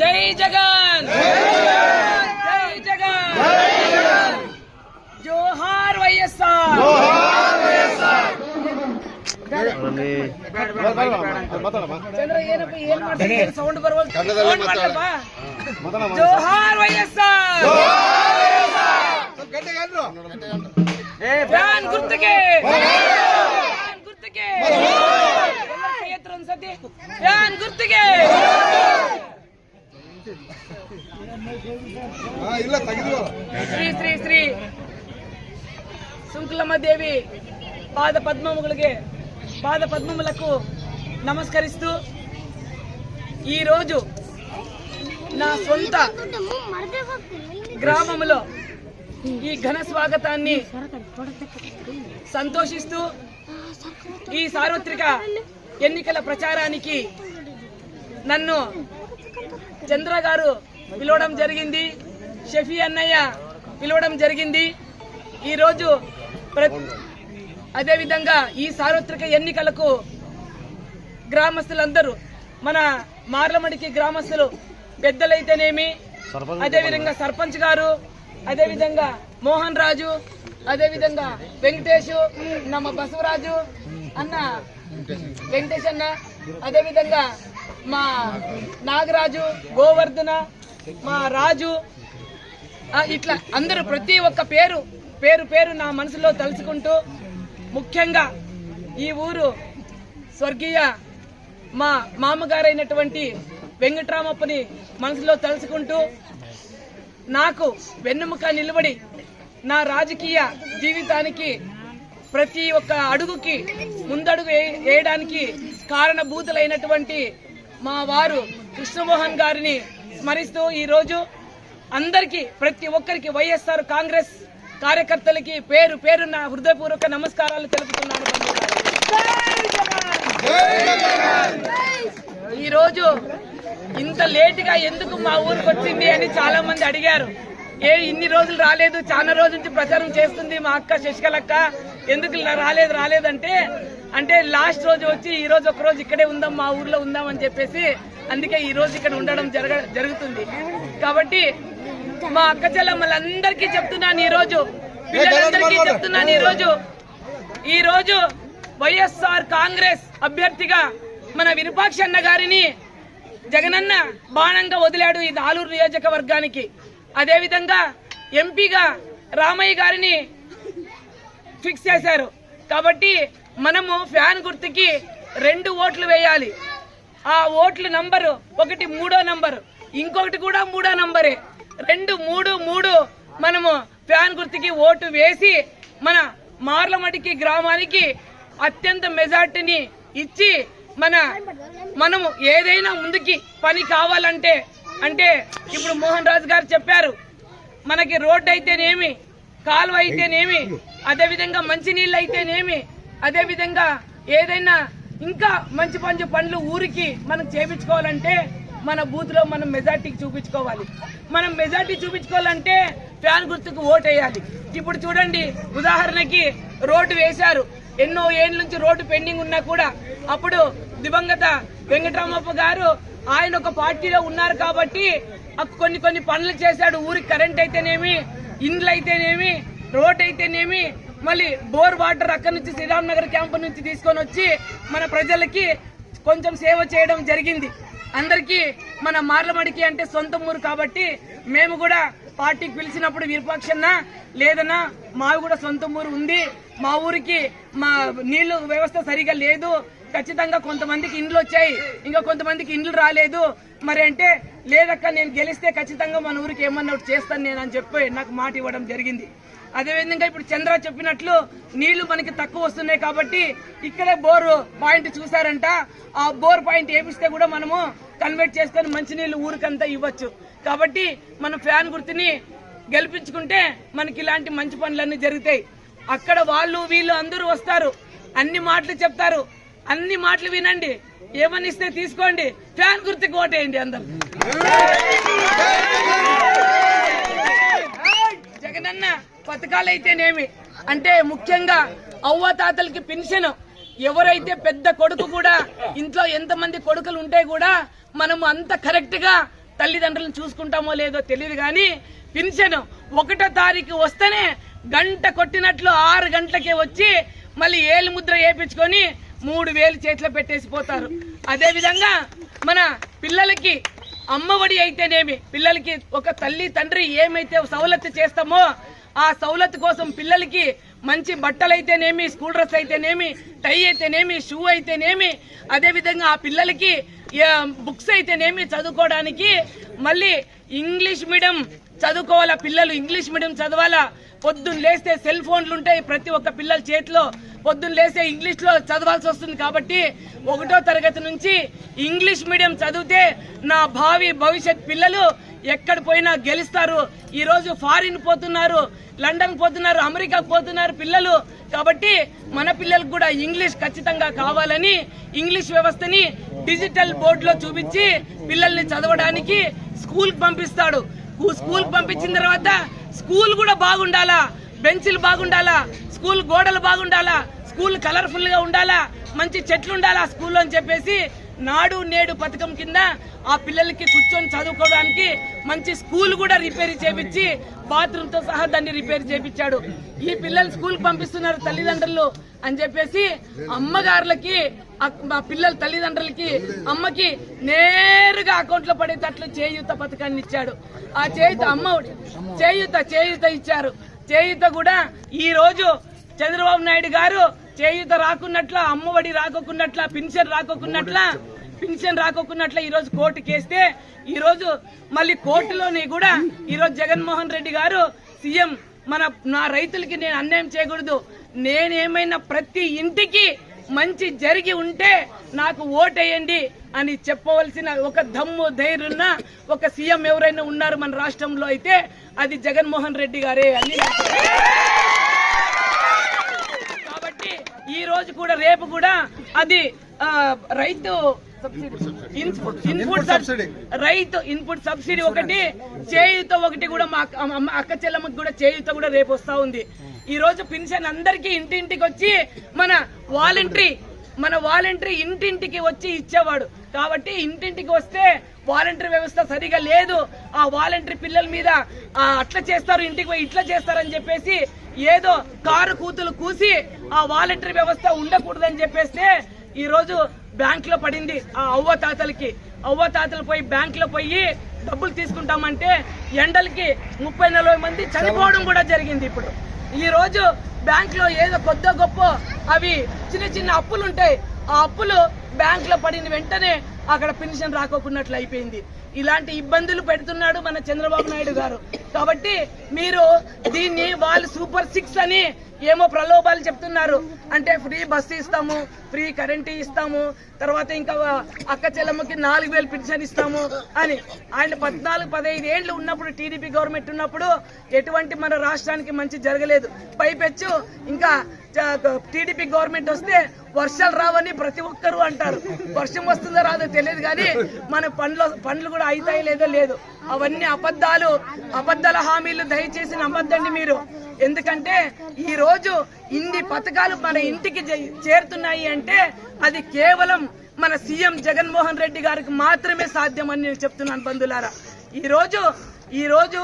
ಜೈ ಜಗನ್! ಜೈ ಜಗನ್! ಜೋಹಾರ್ ವೈಎಸ್ಆರ್! ಚಂದ್ರ ಮಾಡಪ್ಪ ಜೋಹಾರ್ ವೈಎಸ್ಆರ್! ಫ್ಯಾನ್ ಗುರ್ತಗೆ! ಒಂದ್ಸತಿ. ಗುರ್ತಿಗೆ! శ్రీశ్రీ శ్రీ ಶ್ರೀ దేవి పాద పద్మములకి పాద పద్మములకు నమస్కరిస్తూ ఈరోజు నా సొంత గ్రామములో ఈ ఘన స్వాగతాన్ని సంతోషిస్తూ ఈ సార్వత్రిక ఎన్నికల ప్రచారానికి నన్ను చంద్ర గారు పిలవడం జరిగింది. షఫీ అన్నయ్య పిలవడం జరిగింది. ఈరోజు అదేవిధంగా ఈ సార్వత్రిక ఎన్నికలకు గ్రామస్తులందరూ మన మార్లమడికి గ్రామస్తులు పెద్దలైతేనేమి అదేవిధంగా సర్పంచ్ గారు అదేవిధంగా మోహన్ రాజు అదేవిధంగా వెంకటేష్ నమ్మ బసవరాజు అన్న వెంకటేష్ అన్న అదేవిధంగా మా నాగరాజు గోవర్ధన మా రాజు ఇట్లా అందరూ ప్రతి ఒక్క పేరు పేరు పేరు నా మనసులో తలుచుకుంటూ ముఖ్యంగా ఈ ఊరు స్వర్గీయ మా మామగారైనటువంటి వెంకట్రామప్పని మనసులో తలుచుకుంటూ నాకు వెన్నెముక నిలబడి నా రాజకీయ జీవితానికి ప్రతి ఒక్క అడుగుకి ముందడుగు వేయడానికి కారణభూతులైనటువంటి మా వారు కృష్ణమోహన్ గారిని స్మరిస్తూ ఈరోజు అందరికీ ప్రతి ఒక్కరికి వైఎస్ఆర్ కాంగ్రెస్ కార్యకర్తలకి పేరు పేరున్న హృదయపూర్వక నమస్కారాలు తెలుపుతున్నాను. ఈరోజు ఇంత లేటుగా ఎందుకు మా ఊరికి వచ్చింది అని చాలా మంది అడిగారు. ఏ ఇన్ని రోజులు రాలేదు చాలా రోజుల నుంచి ప్రచారం చేస్తుంది మా అక్క శశికలక్క. ఎందుకు రాలేదు రాలేదంటే అంటే లాస్ట్ రోజు వచ్చి ఈ రోజు ఒక రోజు ఇక్కడే ఉందాం మా ఊర్లో ఉందాం అని చెప్పేసి అందుకే ఈ రోజు ఇక్కడ ఉండడం జరగ జరుగుతుంది. కాబట్టి మా అక్క చెల్లమ్మలందరికీ చెప్తున్నాను ఈ రోజు పిల్లలందరికీ చెప్తున్నాను ఈ రోజు ఈ రోజు వైఎస్ఆర్ కాంగ్రెస్ అభ్యర్థిగా మన విరూపాక్ష అన్న గారిని జగనన్న బాణంగా వదిలాడు ఈ ఆలూరు నియోజకవర్గానికి. అదేవిధంగా ఎంపీగా రామయ్య గారిని ఫిక్స్ చేశారు. కాబట్టి మనము ఫ్యాన్ గుర్తుకి రెండు ఓట్లు వేయాలి. ఆ ఓట్ల నంబరు ఒకటి మూడో నంబరు ఇంకొకటి కూడా మూడో నంబరే. రెండు మూడు మూడు మనము ఫ్యాన్ గుర్తుకి ఓటు వేసి మన మార్లమటికి గ్రామానికి అత్యంత మెజార్టీని ఇచ్చి మన మనము ఏదైనా ముందుకి పని కావాలంటే అంటే ఇప్పుడు మోహన్ రాజు గారు చెప్పారు మనకి రోడ్డు అయితేనేమి కాలువ అయితేనేమి అదేవిధంగా మంచినీళ్ళు అయితేనేమి అదేవిధంగా ఏదైనా ఇంకా మంచి మంచి పనులు ఊరికి మనం చేపించుకోవాలంటే మన బూత్లో మనం మెజార్టీకి చూపించుకోవాలి. మనం మెజార్టీ చూపించుకోవాలంటే ఫ్యాన్ గుర్తుకు ఓటు వేయాలి ఇప్పుడు చూడండి ఉదాహరణకి రోడ్డు వేశారు. ఎన్నో ఏళ్ళ నుంచి రోడ్డు పెండింగ్ ఉన్నా కూడా అప్పుడు దివంగత వెంకటరామప్ప గారు ఆయన ఒక పార్టీలో ఉన్నారు కాబట్టి కొన్ని కొన్ని పనులు చేశాడు. ఊరికి కరెంట్ అయితేనేమి ఇండ్లు అయితేనేమి రోడ్ అయితేనేమి మళ్ళీ బోర్ వాటర్ అక్కడి నుంచి శ్రీరామ్ నగర్ క్యాంపు నుంచి తీసుకొని వచ్చి మన ప్రజలకి కొంచెం సేవ చేయడం జరిగింది. అందరికీ మన మార్లమడికి అంటే సొంత ఊరు కాబట్టి మేము కూడా పార్టీకి పిలిచినప్పుడు విరుపక్షన్న లేదన్నా మావి కూడా సొంత ఊరు ఉంది మా ఊరికి మా నీళ్ళు వ్యవస్థ సరిగా లేదు ఖచ్చితంగా కొంతమందికి ఇండ్లు వచ్చాయి. ఇంకా కొంతమందికి ఇండ్లు రాలేదు. మరి అంటే లేదక్క నేను గెలిస్తే ఖచ్చితంగా మన ఊరికి ఏమన్నా చేస్తాను నేను అని చెప్పి నాకు మాట ఇవ్వడం జరిగింది. అదేవిధంగా ఇప్పుడు చంద్ర చెప్పినట్లు నీళ్ళు మనకి తక్కువ వస్తున్నాయి కాబట్టి ఇక్కడే బోరు పాయింట్ చూసారంట ఆ బోర్ పాయింట్ వేపిస్తే కూడా మనము కన్వర్ట్ చేసుకొని మంచినీళ్ళు ఊరికంతా ఇవ్వచ్చు. కాబట్టి మన ఫ్యాన్ గుర్తుని గెలిపించుకుంటే మనకి ఇలాంటి మంచి పనులన్నీ జరుగుతాయి. అక్కడ వాళ్ళు వీళ్ళు అందరూ వస్తారు. అన్ని మాటలు చెప్తారు. అన్ని మాటలు వినండి. ఏమని ఇస్తే తీసుకోండి. ఫ్యాన్ గుర్తుకు ఓటేయండి అందరు. జగనన్న అయితేనేమి అంటే ముఖ్యంగా అవ్వతాతలకి పెన్షన్. ఎవరైతే పెద్ద కొడుకు కూడా ఇంట్లో ఎంతమంది కొడుకులు ఉంటే కూడా మనము అంత కరెక్ట్గా తల్లిదండ్రులను చూసుకుంటామో లేదో తెలియదు కానీ పెన్షన్ ఒకటో తారీఖు వస్తేనే గంట కొట్టినట్లు ఆరు గంటలకే వచ్చి మళ్ళీ ఏలు ముద్ర వేయించుకొని మూడు వేలు చేతిలో పెట్టేసి పోతారు. అదే విధంగా మన పిల్లలకి అమ్మఒడి అయితేనేమి? పిల్లలకి ఒక తల్లి తండ్రి ఏమైతే సవలత్తు చేస్తామో ఆ సవలత్తు కోసం పిల్లలకి మంచి బట్టలు అయితేనేమి స్కూల్ డ్రెస్ అయితేనేమి టై అయితేనేమి షూ అయితేనేమి అదేవిధంగా ఆ పిల్లలకి బుక్స్ అయితేనేమి చదువుకోవడానికి మళ్ళీ ఇంగ్లీష్ మీడియం చదువుకోవాలా పిల్లలు? ఇంగ్లీష్ మీడియం చదవాలా? పొద్దున్న లేస్తే సెల్ ఫోన్లు ఉంటాయి. ప్రతి ఒక్క పిల్లల చేతిలో పొద్దున్న లేస్తే ఇంగ్లీష్లో చదవాల్సి వస్తుంది కాబట్టి ఒకటో తరగతి నుంచి ఇంగ్లీష్ మీడియం చదివితే నా భావి భవిష్యత్ పిల్లలు ఎక్కడ పోయినా గెలుస్తారు. ఈరోజు ఫారిన్ పోతున్నారు లండన్ పోతున్నారు అమెరికాకు పోతున్నారు పిల్లలు. కాబట్టి మన పిల్లలకు కూడా ఇంగ్లీష్ ఖచ్చితంగా కావాలని ఇంగ్లీష్ వ్యవస్థని డిజిటల్ బోర్డులో చూపించి పిల్లల్ని చదవడానికి స్కూల్ పంపిస్తాడు. స్కూల్ పంపించిన తర్వాత స్కూల్ కూడా బాగుండాలా? బెంచ్లు బాగుండాలా? స్కూల్ గోడలు బాగుండాలా? స్కూల్ కలర్ఫుల్గా ఉండాలా? మంచి చెట్లు ఉండాలా స్కూల్లో అని చెప్పేసి నాడు నేడు పథకం కింద ఆ పిల్లలకి కూర్చొని చదువుకోవడానికి మంచి స్కూల్ కూడా రిపేర్ చేపించి బాత్రూమ్తో సహా దాన్ని రిపేర్ చేపించాడు. ఈ పిల్లలు స్కూల్ పంపిస్తున్నారు తల్లిదండ్రులు అని చెప్పేసి అమ్మగారులకి మా పిల్లల తల్లిదండ్రులకి అమ్మకి నేరుగా అకౌంట్లో పడేటట్లు చేయూత పథకాన్ని ఇచ్చాడు. ఆ చేయూత అమ్మ చేయూత చేయూత ఇచ్చారు. చేయూత కూడా ఈ రోజు చంద్రబాబు నాయుడు గారు చేయూత రాకున్నట్ల అమ్మఒడి రాకోకున్నట్ల పెన్షన్ రాకోకున్నట్ల పెన్షన్ రాకోకున్నట్ల ఈ రోజు కోర్టు కేస్తే ఈ రోజు మళ్ళీ కోర్టులోని కూడా ఈ రోజు జగన్మోహన్ రెడ్డి గారు సీఎం మన నా రైతులకి నేను అన్యాయం చేయకూడదు. నేనేమైనా ప్రతి ఇంటికి మంచి జరిగి ఉంటే నాకు ఓటేయండి అని చెప్పవలసిన ఒక దమ్ము ధైర్యున్న ఒక సీఎం ఎవరైనా ఉన్నారు మన రాష్ట్రంలో అయితే అది జగన్మోహన్ రెడ్డి గారే అని ఈ రోజు కూడా రేపు కూడా అది రైతు ఇన్పుట్ సబ్సిడీ రైతు ఇన్పుట్ సబ్సిడీ ఒకటి చేయుత ఒకటి కూడా మా అక్క చెల్లమ్మకి కూడా చేయుత కూడా రేపు వస్తా ఉంది. ఈ రోజు పెన్షన్ అందరికీ ఇంటింటికి వచ్చి మన వాలంటరీ మన వాలంటరీ ఇంటింటికి వచ్చి ఇచ్చేవాడు. కాబట్టి ఇంటింటికి వస్తే వాలంటరీ వ్యవస్థ సరిగా లేదు. ఆ వాలంటరీ పిల్లల మీద ఆ, అట్లా చేస్తారు ఇంటికి పోయి ఇట్లా చేస్తారని చెప్పేసి ఏదో కారు కూతులు కూసి ఆ వాలంటరీ వ్యవస్థ ఉండకూడదని చెప్పేస్తే ఈరోజు బ్యాంకులో బ్యాంక్లో పడింది ఆ అవ్వ తాతలకి. అవ్వ తాతలు పోయి బ్యాంక్లో పోయి డబ్బులు తీసుకుంటామంటే ఎండలకి ముప్పై నలభై మంది చనిపోవడం కూడా జరిగింది ఇప్పుడు. ఈ రోజు ఏదో కొద్ద గొప్ప అవి చిన్న చిన్న అప్పులు ఉంటాయి ఆ అప్పులు బ్యాంక్లో పడిన వెంటనే అక్కడ పెన్షన్ రాకోకున్నట్లు అయిపోయింది. ఇలాంటి ఇబ్బందులు పెడుతున్నాడు మన చంద్రబాబు నాయుడు గారు. కాబట్టి మీరు దీన్ని వాళ్ళు సూపర్ సిక్స్ అని ఏమో ప్రలోభాలు చెప్తున్నారు. అంటే ఫ్రీ బస్సు ఇస్తాము ఫ్రీ కరెంటు ఇస్తాము తర్వాత ఇంకా అక్క చెల్లమ్మకి నాలుగు వేలు పెన్షన్ ఇస్తాము అని. ఆయన పద్నాలుగు పదహైదు ఏళ్ళు ఉన్నప్పుడు టీడీపీ గవర్నమెంట్ ఉన్నప్పుడు ఎటువంటి మన రాష్ట్రానికి మంచి జరగలేదు. పైపెచ్చు ఇంకా టీడీపీ గవర్నమెంట్ వస్తే వర్షాలు రావని ప్రతి ఒక్కరూ అంటారు. వర్షం వస్తుందో రాదో తెలియదు కానీ మన పండ్లు పండ్లు కూడా అవుతాయి లేదో లేదు. అవన్నీ అబద్ధాలు. అబద్ధాల హామీలు దయచేసి నమ్మద్దండి మీరు. ఎందుకంటే ఈ రోజు ఇన్ని పథకాలు మన ఇంటికి చేరుతున్నాయి అంటే అది కేవలం మన సీఎం జగన్మోహన్ రెడ్డి గారికి మాత్రమే సాధ్యమని నేను చెప్తున్నాను బంధులారా. ఈ రోజు ఈ రోజు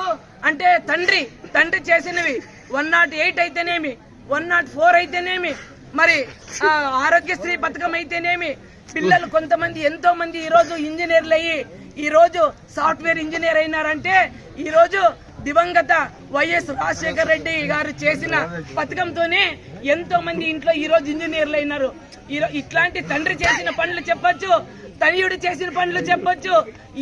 అంటే తండ్రి తండ్రి చేసినవి వన్ నాట్ ఎయిట్ అయితేనేమి వన్ నాట్ ఫోర్ అయితేనేమి మరి ఆ, ఆరోగ్యశ్రీ పథకం అయితేనేమి పిల్లలు కొంతమంది ఎంతో మంది ఈ రోజు ఇంజనీర్లు అయ్యి ఈరోజు సాఫ్ట్వేర్ ఇంజనీర్ అయినారంటే ఈరోజు దివంగత వైఎస్ రాజశేఖర రెడ్డి గారు చేసిన పథకంతోనే ఎంతో మంది ఇంట్లో ఈ రోజు ఇంజనీర్లు అయినారు. ఇట్లాంటి తండ్రి చేసిన పనులు చెప్పొచ్చు తనయుడు చేసిన పనులు చెప్పొచ్చు.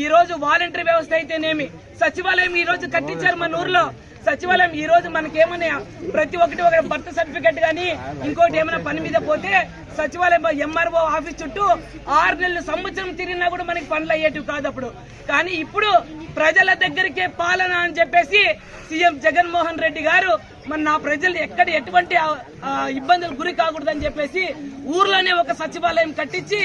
ఈ రోజు వాలంటరీ వ్యవస్థ అయితేనేమి? సచివాలయం ఈ రోజు కట్టించారు మన ఊర్లో. సచివాలయం ఈ రోజు మనకేమైనా ప్రతి ఒక్కటి ఒక బర్త్ సర్టిఫికెట్ గానీ ఇంకోటి ఏమైనా పని మీద పోతే సచివాలయం ఎంఆర్ఓ ఆఫీస్ చుట్టూ ఆరు నెలలు సంవత్సరం తిరిగినా కూడా మనకి పనులు అయ్యేటివి కాదు అప్పుడు. కానీ ఇప్పుడు ప్రజల దగ్గరికే పాలన అని చెప్పేసి సీఎం జగన్మోహన్ రెడ్డి గారు మన నా ప్రజలు ఎక్కడ ఎటువంటి ఇబ్బందులు గురి కాకూడదని చెప్పేసి ఊర్లోనే ఒక సచివాలయం కట్టించి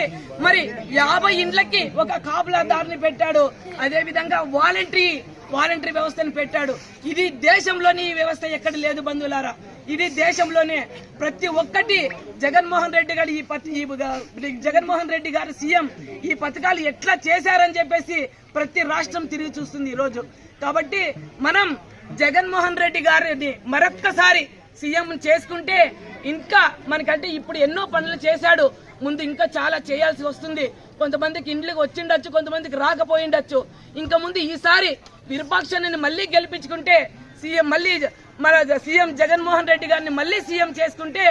మరి యాభై ఇండ్లకి ఒక కాపులాదారుని పెట్టాడు. అదే విధంగా వాలంటరీ వాలంటరీ వ్యవస్థను పెట్టాడు. ఇది దేశంలోని ఈ వ్యవస్థ ఎక్కడ లేదు బంధువులారా. ఇది దేశంలోనే ప్రతి ఒక్కటి జగన్మోహన్ రెడ్డి గారు ఈ ఈ జగన్మోహన్ రెడ్డి గారు సీఎం ఈ పథకాలు ఎట్లా చేశారని చెప్పేసి ప్రతి రాష్ట్రం తిరిగి చూస్తుంది ఈ రోజు కాబట్టి మనం జగన్మోహన్ రెడ్డి గారిని మరొక్కసారి సీఎం చేసుకుంటే ఇంకా మనకంటే ఇప్పుడు ఎన్నో పనులు చేశాడు. ముందు ఇంకా చాలా చేయాల్సి వస్తుంది. కొంతమందికి ఇండ్లకు వచ్చిండొచ్చు కొంతమందికి రాకపోయిండొచ్చు. ఇంకా ముందు ఈసారి విరూపాక్షని మళ్ళీ గెలిపించుకుంటే సీఎం మళ్ళీ మన సీఎం జగన్మోహన్ రెడ్డి గారిని మళ్ళీ సీఎం చేసుకుంటే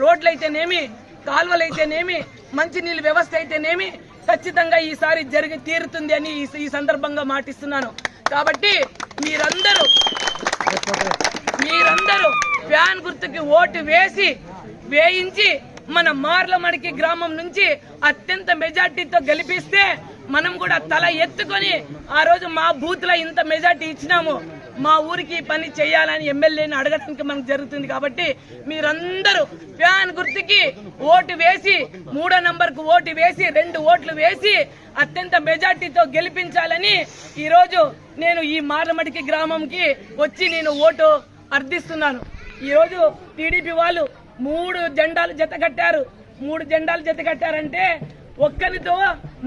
రోడ్లు అయితేనేమి కాలువలు అయితేనేమి మంచినీళ్ళ వ్యవస్థ అయితేనేమి ఖచ్చితంగా ఈసారి జరిగి తీరుతుంది అని ఈ సందర్భంగా మాటిస్తున్నాను. కాబట్టి మీరందరూ మీరందరూ ఫ్యాన్ గుర్తుకి ఓటు వేసి వేయించి మన మార్లమడికి గ్రామం నుంచి అత్యంత మెజార్టీతో గెలిపిస్తే మనం కూడా తల ఎత్తుకొని ఆ రోజు మా బూత్ ఇంత మెజార్టీ ఇచ్చినాము. మా ఊరికి పని చేయాలని ఎమ్మెల్యేని అడగడానికి మనకు జరుగుతుంది కాబట్టి మీరందరూ ఫ్యాన్ గుర్తుకి ఓటు వేసి మూడో నంబర్కు ఓటు వేసి రెండు ఓట్లు వేసి అత్యంత మెజార్టీతో గెలిపించాలని ఈరోజు నేను ఈ మార్లమడికి గ్రామంకి వచ్చి నేను ఓటు అర్థిస్తున్నాను. ఈరోజు టీడీపీ వాళ్ళు మూడు జెండాలు జత కట్టారు. మూడు జెండాలు జత కట్టారంటే ఒక్కరితో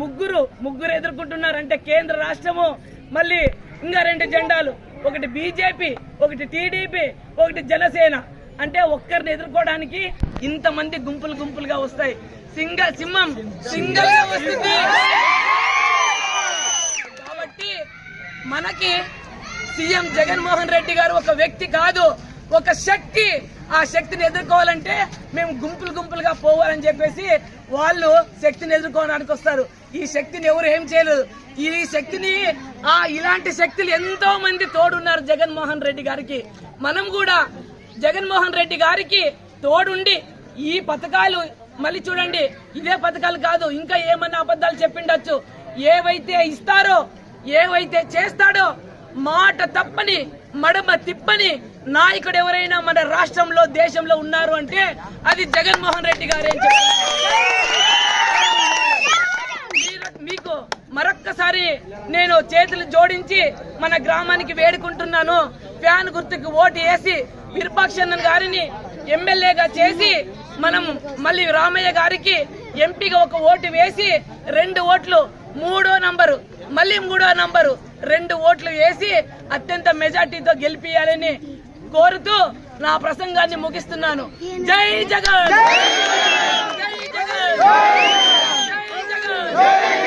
ముగ్గురు ముగ్గురు ఎదుర్కొంటున్నారంటే కేంద్ర రాష్ట్రము మళ్ళీ ఇంకా రెండు జెండాలు. ఒకటి బీజేపీ ఒకటి టీడీపీ ఒకటి జనసేన. అంటే ఒక్కరిని ఎదుర్కోవడానికి ఇంతమంది గుంపులు గుంపులుగా వస్తాయి. సింగ సింహం సింగల్గా వస్తుంది. కాబట్టి మనకి సీఎం జగన్మోహన్ రెడ్డి గారు ఒక వ్యక్తి కాదు. ఒక శక్తి. ఆ శక్తిని ఎదుర్కోవాలంటే మేము గుంపులు గుంపులుగా పోవాలని చెప్పేసి వాళ్ళు శక్తిని ఎదుర్కోవడానికి వస్తారు. ఈ శక్తిని ఎవరు ఏం చేయలేదు. ఈ శక్తిని ఆ ఇలాంటి శక్తులు ఎంతో మంది తోడున్నారు జగన్మోహన్ రెడ్డి గారికి. మనం కూడా జగన్మోహన్ రెడ్డి గారికి తోడుండి ఈ పథకాలు మళ్ళీ చూడండి ఇదే పథకాలు కాదు ఇంకా ఏమన్నా అబద్ధాలు చెప్పిండొచ్చు. ఏవైతే ఇస్తారో ఏవైతే చేస్తాడో మాట తప్పని మడమ తిప్పని నాయకుడు ఎవరైనా మన రాష్ట్రంలో దేశంలో ఉన్నారు అంటే అది జగన్మోహన్ రెడ్డి గారే అని చెప్పాలి. మీరు- మీకు మరొక్కసారి నేను చేతులు జోడించి మన గ్రామానికి వేడుకుంటున్నాను. ఫ్యాన్ గుర్తుకు ఓటు వేసి విరూపాక్షన్న గారిని ఎమ్మెల్యేగా చేసి మనం మళ్ళీ రామయ్య గారికి ఎంపీగా ఒక ఓటు వేసి రెండు ఓట్లు మూడో నంబరు మళ్ళీ మూడో నంబరు రెండు ఓట్లు వేసి అత్యంత మెజార్టీతో గెలిపియాలని కోరుతూ నా ప్రసంగాన్ని ముగిస్తున్నాను. జై జగన్! జై జగన్! జై జగన్!